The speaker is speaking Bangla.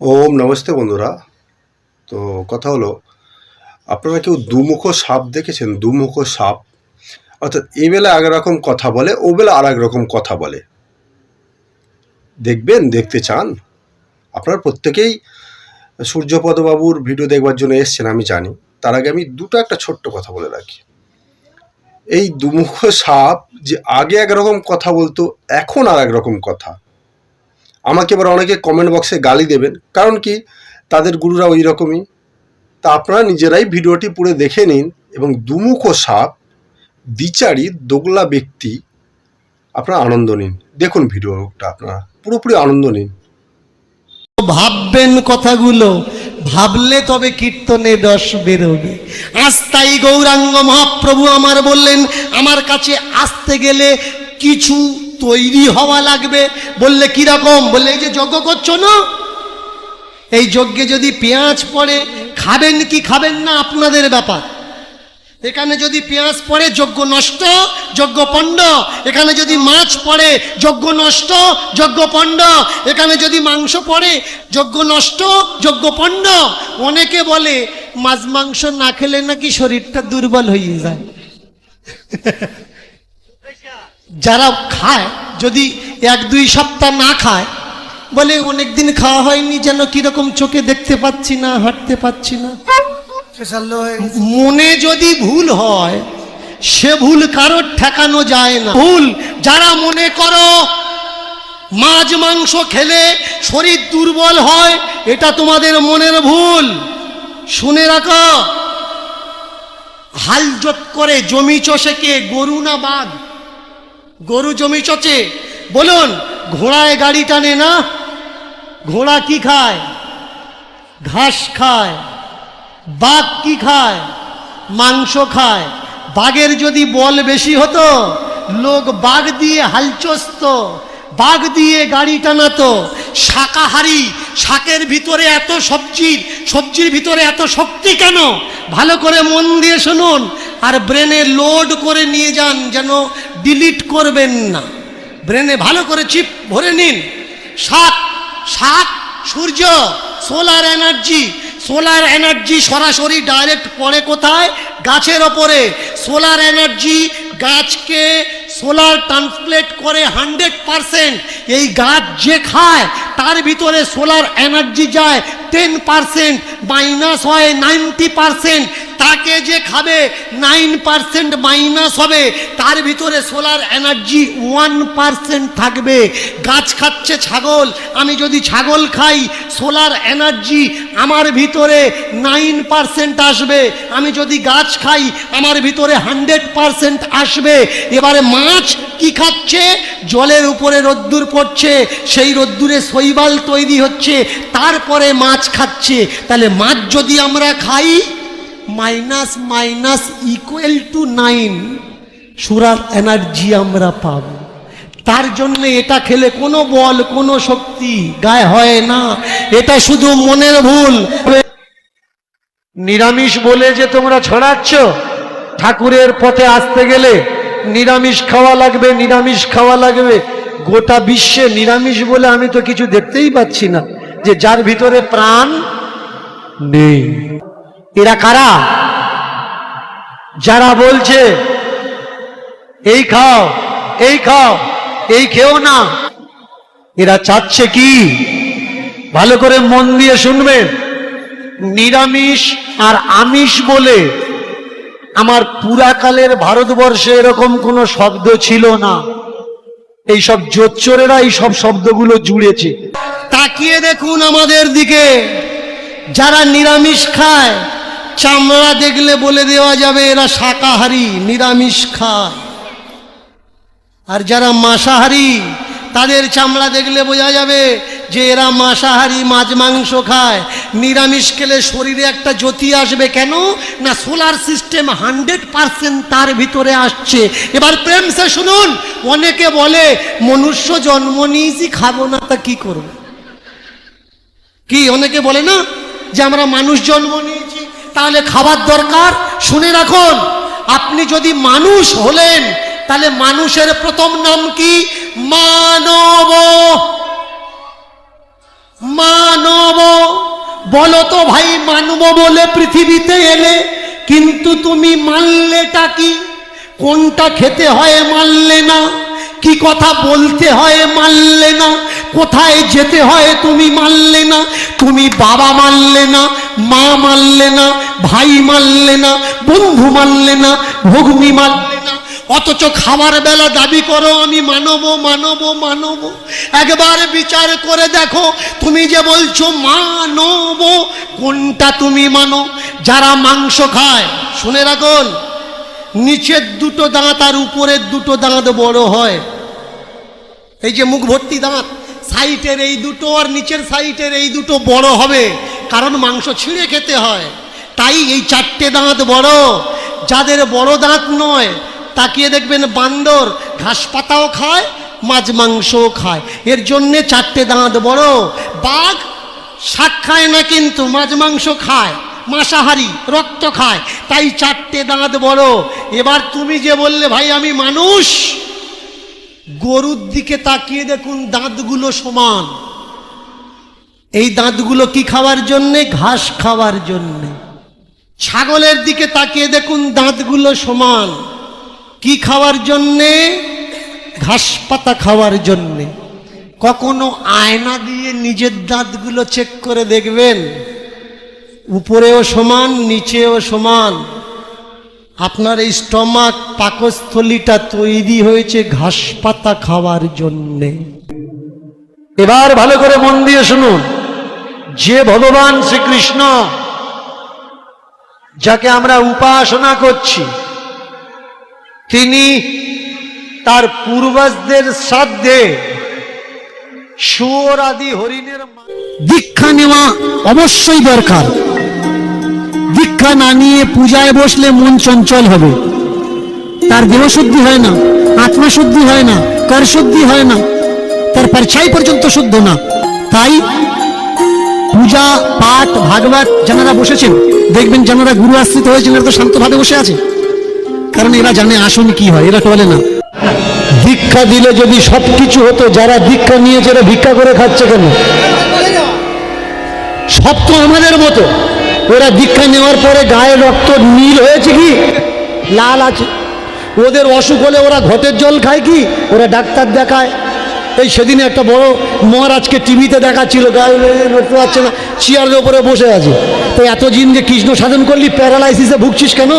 ওম, নমস্তে বন্ধুরা। তো কথা হলো, আপনারা কেউ দুমুখ সাপ দেখেছেন? দুমুখ সাপ। অর্থাৎ এ বেলা এক রকম কথা বলে, ও বেলা আর রকম কথা বলে। দেখবেন, দেখতে চান। আপনারা প্রত্যেকেই সূর্যপদবাবুর ভিডিও দেখবার জন্য এসছেন, আমি জানি। তার আগে আমি দুটো একটা ছোট্ট কথা বলে রাখি। এই দুমুখ সাপ যে আগে একরকম কথা বলতো, এখন আর এক রকম কথা। আমাকে এবার অনেকে কমেন্ট বক্সে গালি দেবেন। কারণ কি? তাদের গুরুরা ওই রকমই। তা আপনারা নিজেরাই ভিডিওটি পুরো দেখে নিন এবং দুমুখ সাপ দ্বিচারী দোগলা ব্যক্তি, আপনারা আনন্দ নিন। দেখুন ভিডিওটা আপনারা। পুরোপুরি আনন্দ নিন। ভাববেন কথাগুলো। ভাবলে তবে কীর্তনে রস বেরোবে। আজ তাই গৌরাঙ্গ মহাপ্রভু আমার বললেন, আমার কাছে আসতে গেলে কিছু তৈরি হওয়া লাগবে। বললে কীরকম বললে, এই যে যজ্ঞ করছ না? এই যজ্ঞে যদি পেঁয়াজ পড়ে, খাবেন কি খাবেন না? আপনাদের ব্যাপার। এখানে যদি পেঁয়াজ পড়ে, যজ্ঞ নষ্ট, যজ্ঞ পণ্ড। এখানে যদি মাছ পড়ে, যজ্ঞ নষ্ট, যজ্ঞ পণ্ড। এখানে যদি মাংস পড়ে, যজ্ঞ নষ্ট, যজ্ঞ পণ্ড। অনেকে বলে, মাছ মাংস না খেলে নাকি শরীরটা দুর্বল হয়ে যায়। যারা খায় যদি এক দুই সপ্তাহ না খায় বলে অনেক দিন খাওয়া হয়নি যেন কীরকম চোখে দেখতে পাচ্ছি না হাঁটতে পাচ্ছি না। মনে যদি ভুল হয় সে ভুল কারোর ঠেকানো যায় না। ভুল যারা মনে করো মাছ মাংস খেলে শরীর দুর্বল হয় এটা তোমাদের মনের ভুল। শুনে রাখো হাল জোট করে জমি চষে কে গরু না বাঘ? গরু জমি চচে। বলুন, ঘোড়ায় গাড়ি টানে না? ঘোড়া কি খায়? ঘাস খায়। বাঘ কি খায়? মাংস খায়। বাঘের যদি বল বেশি হতো, লোক বাঘ দিয়ে হালচস্ত বাঘ দিয়ে গাড়ি টানাতো। শাকাহারি, শাকের ভিতরে এত সবজির সবজির ভিতরে এত শক্তি কেন? ভালো করে মন দিয়ে শুনুন, আর ব্রেনে লোড করে নিয়ে যান যেন ডিলিট করবেন না। ব্রেনে ভালো করে চিপ ভরে নিন। শাক শাক সূর্য সোলার এনার্জি সোলার এনার্জি সরাসরি ডাইরেক্ট পড়ে কোথায়? গাছের ওপরে। সোলার এনার্জি গাছকে সোলার ট্রান্সপ্লেট করে হান্ড্রেড পারসেন্ট এই গাছ যে খায়, তার ভিতরে সোলার এনার্জি যায় টেন পারসেন্ট মাইনাস হয় নাইনটি পারসেন্ট তাকে যে খাবে নাইন পার্সেন্ট মাইনাস হবে, তার ভিতরে সোলার এনার্জি ওয়ান পার্সেন্ট থাকবে। গাছ খাচ্ছে ছাগল, আমি যদি ছাগল খাই সোলার এনার্জি আমার ভিতরে নাইন পার্সেন্ট আসবে। আমি যদি গাছ খাই, আমার ভিতরে হান্ড্রেড পার্সেন্ট আসবে। এবারে মাছ কি খাচ্ছে? জলের উপরে রোদ্দুর পড়ছে, সেই রোদ্দুরে শৈবাল তৈরি হচ্ছে, তারপরে মাছ খাচ্ছে। তাহলে মাছ যদি আমরা খাই minus minus equal to nine সুরার এনার্জি আমরা পাব। তার জন্য এটা খেলে কোনো বল, কোনো শক্তি গায়ে হয় না। এটা শুধু মনের ভুল। নিরামিষ বলে যে তোমরা ছড়াচ্ছ, ঠাকুরের পথে আসতে গেলে নিরামিষ খাওয়া লাগবে, নিরামিষ খাওয়া লাগবে। গোটা বিশ্বে নিরামিষ বলে আমি তো কিছু দেখতেই পাচ্ছি না যে যার ভিতরে প্রাণ নেই। এরা কারা? যারা বলছে, এই খাও এই খাও, এই খেও না। এরা চাচ্ছে কি? ভালো করে মন দিয়ে শুনবেন। নিরামিষ আর আমিষ বলে আমার পুরাকালের ভারতবর্ষে এরকম কোনো শব্দ ছিল না। এই সব জোচ্চোরেরা এই সব শব্দগুলো জুড়েছে। তাকিয়ে দেখুন আমাদের দিকে। যারা নিরামিষ খায় চামড়া দেখলে বলে দেওয়া যাবে এরা শাকাহারি, নিরামিষ খায়। আর যারা মাংসাহারি, তাদের চামড়া দেখলে বোঝা যাবে যে এরা মাংসাহারি, মাছ, মাংস খায়। নিরামিষ খেলে শরীরে একটা জ্যোতি আসবে কেন? না সোলার সিস্টেম হান্ড্রেড পারসেন্ট তার ভিতরে আসছে। এবার প্রেম সে শুনুন, অনেকে বলে, মনুষ্য জন্ম নিয়েছি, খাব না, তা কি করব? কি, অনেকে বলে না যে আমরা মানুষ জন্ম নিয়েছি? তাহলে খাবার দরকার? শুনে রাখুন, আপনি যদি মানুষ হলেন, তাহলে মানুষের প্রথম নাম কি? মানব। মানব। বলো তো ভাই, মানব বলে পৃথিবীতে এলে, কিন্তু তুমি মানলেটা কি? কোনটা খেতে হয় মানলে না? কি কথা বলতে হয় মানলে না? কোথায় যেতে হয় তুমি মানলে না? তুমি বাবা মানলে না, মা মানলে না, ভাই মানলে না, বন্ধু মানলে না, ভগ্নী মানলে না। অথচ খাবার বেলা দাবি করো, আমি মানব মানব মানব। একবার বিচার করে দেখো, তুমি যে বলছো মানব, কোনটা তুমি মানো? যারা মাংস খায়, শুনে রাখুন নিচের দুটো দাঁত আর উপরের দুটো দাঁত বড় হয়। এই যে মুখ ভর্তি দাঁত সাইটের এই দুটো আর নিচের সাইটের এই দুটো বড় হবে, কারণ মাংস ছিঁড়ে খেতে হয়। তাই এই চারটে দাঁত বড়। যাদের বড় দাঁত নয়, তাকিয়ে দেখবেন বান্দর ঘাস পাতাও খায়, মাছ মাংসও খায়। এর জন্যে চারটে দাঁত বড়। বাঘ শাক খায় না কিন্তু মাছ মাংস খায়, মাসাহারি, রক্ত খায়। তাই চারটে দাঁত বড়। এবার তুমি যে বললে, ভাই, আমি মানুষ? গরুর দিকে তাকিয়ে দেখুন দাঁতগুলো সমান। এই দাঁতগুলো কি খাওয়ার জন্যে? ঘাস খাওয়ার জন্যে। ছাগলের দিকে তাকিয়ে দেখুন দাঁতগুলো সমান। কি খাওয়ার জন্যে? ঘাস পাতা খাওয়ার জন্যে। কখনো আয়না দিয়ে নিজের দাঁতগুলো চেক করে দেখবেন। উপরেও সমান, নিচেও সমান। আপনার এই স্টমাক পাকস্থলীটা তৈরি হয়েছে ঘাস পাতা খাওয়ার জন্যে। এবার ভালো করে মন দিয়ে শুনুন। যে ভগবান শ্রীকৃষ্ণ, যাকে আমরা উপাসনা করছি, তিনি তার পূর্বজদের সাধ্যে শুয়োর আদি হরিণের দীক্ষা নেওয়া অবশ্যই দরকার। দীক্ষা না নিয়ে পূজায় বসলে মন চঞ্চল হবে। তার দেহশুদ্ধি হয় না আত্মশুদ্ধি হয় না, কর শুদ্ধি হয় না, তার পরছাই পর্যন্ত শুদ্ধ না। তাই পূজা, পাঠ, ভাগবত যারা বসেছেন, দেখবেন যারা গুরু আশ্রিত হয়েছেন এরা তো শান্তভাবে বসে আছে। কারণ এরা জানে আসন কি হয়, এরা বলে না। দীক্ষা দিলে যদি সবকিছু হতো, যারা দীক্ষা নিয়েছে, এরা ভিক্ষা করে খাচ্ছে কেন? সব তো আমাদের মতো। ওরা দীক্ষা নেওয়ার পরে গায়ে রক্ত নীল হয়েছে কি? লাল আছে। ওদের অসুখ হলে ওরা ঘটের জল খায় কি? ওরা ডাক্তার দেখায়। এই সেদিনে একটা বড় মহারাজকে টিভিতে দেখাচ্ছিল, গায়ে নড়তে পারছে না, চেয়ারের ওপরে বসে আছে। তো এতদিন যে কৃষ্ণ সাধন করলি, প্যারালাইসিসে ভুগছিস কেন?